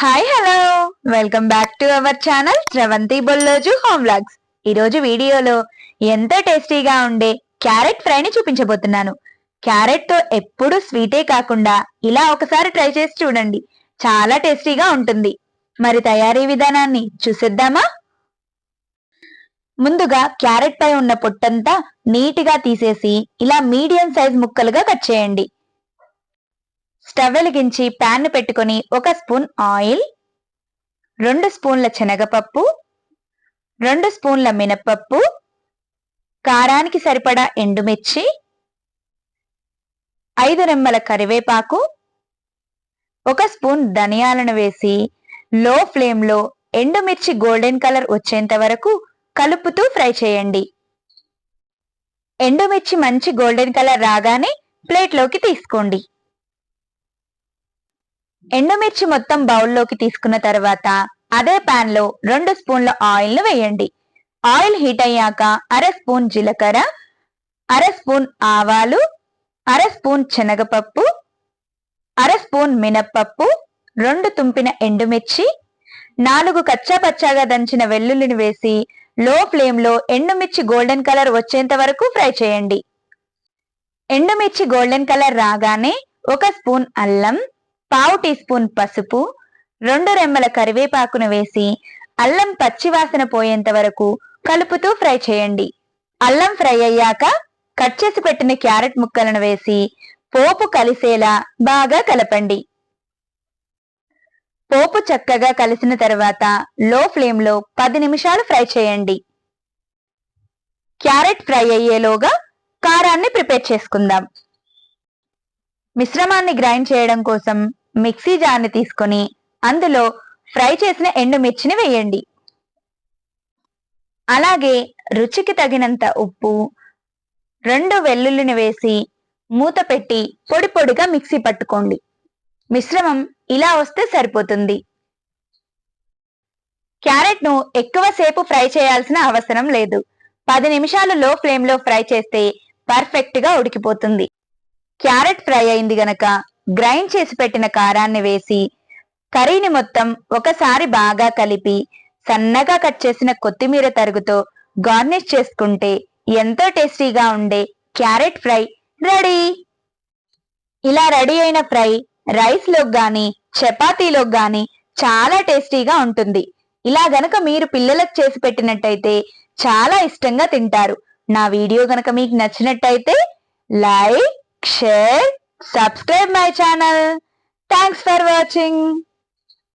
Hi hello welcome back to our channel Sravanthi Bolloju home vlogs ఈరోజు వీడియోలో ఎంతో టేస్టీగా ఉండే క్యారెట్ ఫ్రైని చూపించబోతున్నాను. క్యారెట్తో ఎప్పుడు స్వీటే కాకుండా ఇలా ఒకసారి ట్రై చేసి చూడండి. చాలా టేస్టీగా ఉంటుంది. మరి తయారీ విధానాన్ని చూసేద్దామా? ముందుగా క్యారెట్ పై ఉన్న పొట్టంతా నీట్గా తీసేసి ఇలా మీడియం సైజ్ ముక్కలుగా కట్ చేయండి. స్టవ్ వెలిగించి ప్యాన్ పెట్టుకొని ఒక స్పూన్ ఆయిల్ రెండు స్పూన్ల శనగపప్పు రెండు స్పూన్ల మినప్పప్పు కారానికి సరిపడా ఎండుమిర్చి ఐదు రెమ్మల కరివేపాకు ఒక స్పూన్ ధనియాలను వేసి లో ఫ్లేమ్లో ఎండుమిర్చి గోల్డెన్ కలర్ వచ్చేంత వరకు కలుపుతూ ఫ్రై చేయండి. ఎండుమిర్చి మంచి గోల్డెన్ కలర్ రాగానే ప్లేట్లోకి తీసుకోండి. ఎండుమిర్చి మొత్తం బౌల్లోకి తీసుకున్న తర్వాత అదే పాన్లో రెండు స్పూన్ల ఆయిల్ను వేయండి. ఆయిల్ హీట్ అయ్యాక అర స్పూన్ జీలకర్ర అర స్పూన్ ఆవాలు అర స్పూన్ శనగపప్పు అర స్పూన్ మినప్పప్పు రెండు తుంపిన ఎండుమిర్చి నాలుగు కచ్చాపచ్చాగా దంచిన వెల్లుల్లిని వేసి లో ఫ్లేమ్లో ఎండుమిర్చి గోల్డెన్ కలర్ వచ్చేంత వరకు ఫ్రై చేయండి. ఎండుమిర్చి గోల్డెన్ కలర్ రాగానే ఒక స్పూన్ అల్లం పావు టీ స్పూన్ పసుపు రెండు రెమ్మల కరివేపాకును వేసి అల్లం పచ్చివాసన పోయేంత వరకు కలుపుతూ ఫ్రై చేయండి. అల్లం ఫ్రై అయ్యాక కట్ చేసి పెట్టిన క్యారెట్ ముక్కలను వేసి పోపు కలిసేలా బాగా కలపండి. పోపు చక్కగా కలిసిన తర్వాత లో ఫ్లేమ్లో పది నిమిషాలు ఫ్రై చేయండి. క్యారెట్ ఫ్రై అయ్యేలోగా కారాన్ని ప్రిపేర్ చేసుకుందాం. మిశ్రమాన్ని గ్రైండ్ చేయడం కోసం మిక్సీ జార్ని తీసుకొని అందులో ఫ్రై చేసిన ఎండుమిర్చిని వేయండి. అలాగే రుచికి తగినంత ఉప్పు రెండు వెల్లుల్లిని వేసి మూత పెట్టి పొడి పొడిగా మిక్సీ పట్టుకోండి. మిశ్రమం ఇలా వస్తే సరిపోతుంది. క్యారెట్ను ఎక్కువసేపు ఫ్రై చేయాల్సిన అవసరం లేదు. పది నిమిషాలు లో ఫ్లేమ్లో ఫ్రై చేస్తే పర్ఫెక్ట్గా ఉడికిపోతుంది. క్యారెట్ ఫ్రై అయింది గనక గ్రైండ్ చేసి పెట్టిన కారాన్ని వేసి కర్రీని మొత్తం ఒకసారి బాగా కలిపి సన్నగా కట్ చేసిన కొత్తిమీర తరుగుతో గార్నిష్ చేసుకుంటే ఎంతో టేస్టీగా ఉండే క్యారెట్ ఫ్రై రెడీ. ఇలా రెడీ అయిన ఫ్రై రైస్లోకి గాని చపాతీలోకి గాని చాలా టేస్టీగా ఉంటుంది. ఇలా గనక మీరు పిల్లలకు చేసి పెట్టినట్టయితే చాలా ఇష్టంగా తింటారు. నా వీడియో గనక మీకు నచ్చినట్టయితే like share subscribe my channel. Thanks for watching.